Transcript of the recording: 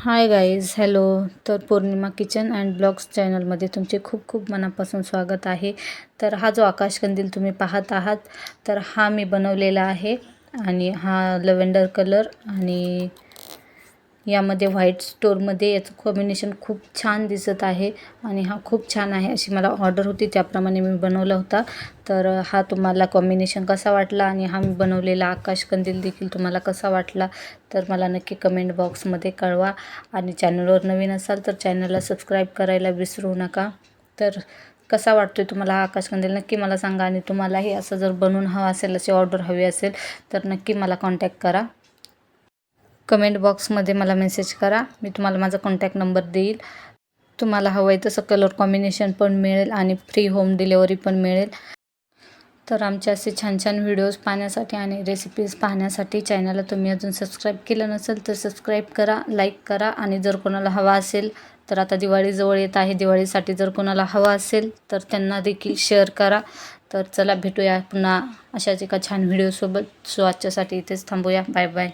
Hi guys hello तर पौर्णिमा kitchen and blogs चॅनलमध्ये तुमचे खूप खूप मनापासून स्वागत आहे. तर हा जो आकाशकंदील तुम्ही पाहत आहात तर हा मी बनवलेला आहे आणि हा लव्हेंडर कलर आणि यामध्ये व्हाईट स्टोरमध्ये याचं कॉम्बिनेशन खूप छान दिसत आहे आणि हा खूप छान आहे अशी मला ऑर्डर होती त्याप्रमाणे मी बनवला होता. तर हा तुम्हाला कॉम्बिनेशन कसा वाटला आणि हा मी बनवलेला आकाशकंदील देखील तुम्हाला कसा वाटला तर मला नक्की कमेंट बॉक्समध्ये कळवा. आणि चॅनलवर नवीन असाल तर चॅनलला सबस्क्राईब करायला विसरू नका. तर कसा वाटतोय तुम्हाला हा आकाशकंदील नक्की मला सांगा आणि तुम्हालाही असं जर बनवून हवा असेल अशी ऑर्डर हवी असेल तर नक्की मला कॉन्टॅक्ट करा. कमेंट बॉक्समध्ये मला मेसेज करा. मी तुम्हाला माझा कॉन्टॅक्ट नंबर देईल. तुम्हाला हवं आहे तसं कलर कॉम्बिनेशन पण मिळेल आणि फ्री होम डिलेवरी पण मिळेल. तर आमचे असे छान छान व्हिडिओज पाहण्यासाठी आणि रेसिपीज पाहण्यासाठी चॅनलला तुम्ही अजून सबस्क्राईब केलं नसेल तर सबस्क्राईब करा लाईक करा आणि जर कोणाला हवा असेल तर आता दिवाळीजवळ येत आहे. दिवाळीसाठी जर कोणाला हवा असेल तर त्यांना देखील शेअर करा. तर चला भेटूया पुन्हा अशाच एका छान व्हिडिओसोबत सो आजच्यासाठी इथेच थांबूया. Bye bye